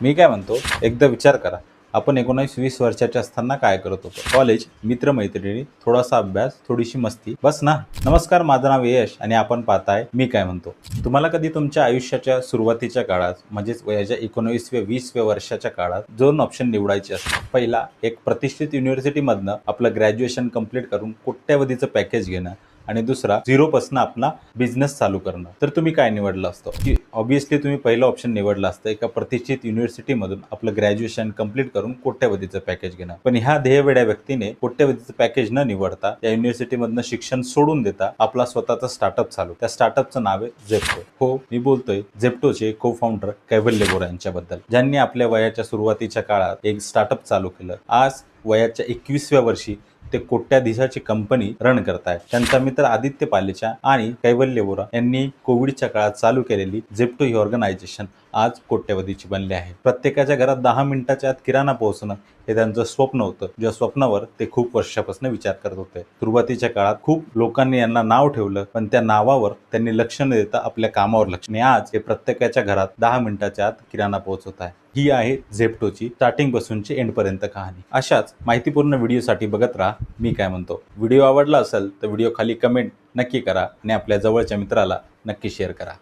मी काय म्हणतो एकदा विचार करा. आपण एकोणावीस वीस वर्षाचे असताना काय करत होतो? कॉलेज मित्रमैत्रिणी थोडासा अभ्यास थोडीशी मस्ती. बस ना. नमस्कार माझं नाव यश आणि आपण पाहताय मी काय म्हणतो. तुम्हाला कधी तुमच्या आयुष्याच्या सुरुवातीच्या काळात म्हणजेच वयाच्या एकोणवीसव्या वीसव्या वर्षाच्या काळात दोन ऑप्शन निवडायचे असतात. पहिला एक प्रतिष्ठित युनिव्हर्सिटीमधनं आपलं ग्रॅज्युएशन कंप्लीट करून कोट्यवधीचं पॅकेज घेणं. आणि दुसरा झिरोपासून आपला बिझनेस चालू करणं. तर तुम्ही काय निवडलं असतं? की ऑब्विसली तुम्ही पहिलं ऑप्शन निवडलं असतं एका प्रतिष्ठित युनिव्हर्सिटीमधून आपलं ग्रॅज्युएशन कंप्लीट करून कोट्यवधीचं पॅकेज घेणं. पण ह्या ध्येयवेड्या व्यक्तीने कोट्यवधीचं पॅकेज न निवडता या युनिव्हर्सिटीमधनं शिक्षण सोडून देता आपला स्वतःचा स्टार्टअप चालू. त्या स्टार्टअपचं नाव आहे झेप्टो हो मी बोलतोय झेप्टोचे को फाउंडर कैवल्य गोरा यांच्याबद्दल. ज्यांनी आपल्या वयाच्या सुरुवातीच्या काळात एक स्टार्टअप चालू केलं. आज वयाच्या एकवीसव्या वर्षी ते कोट्याधीशाची कंपनी रन करतायत. त्यांचा मित्र आदित्य पालेचा आणि कैवल्य बोरा यांनी कोविडच्या काळात चालू केलेली झेप्टो ही ऑर्गनायझेशन आज कोट्यवधीची बनली आहे. प्रत्येकाच्या घरात दहा मिनिटाच्या आत किराणा पोहोचणं हे त्यांचं स्वप्न होतं. ज्या स्वप्नावर ते खूप वर्षापासून विचार करत होते. सुरुवातीच्या काळात खूप लोकांनी यांना नाव ठेवलं पण त्या नावावर त्यांनी लक्ष न देता आपल्या कामावर लक्ष आणि आज हे प्रत्येकाच्या घरात दहा मिनिटाच्या आत किराणा पोहोचवत आहे. ही आहे झेप्टोची स्टार्टिंग पासूनची एंड पर्यंत कहाणी. अशाच माहितीपूर्ण व्हिडिओसाठी बघत राहा. मी काय म्हणतो व्हिडिओ आवडला असेल तर व्हिडिओ खाली कमेंट नक्की करा आणि आपल्या जवळच्या मित्राला नक्की शेअर करा.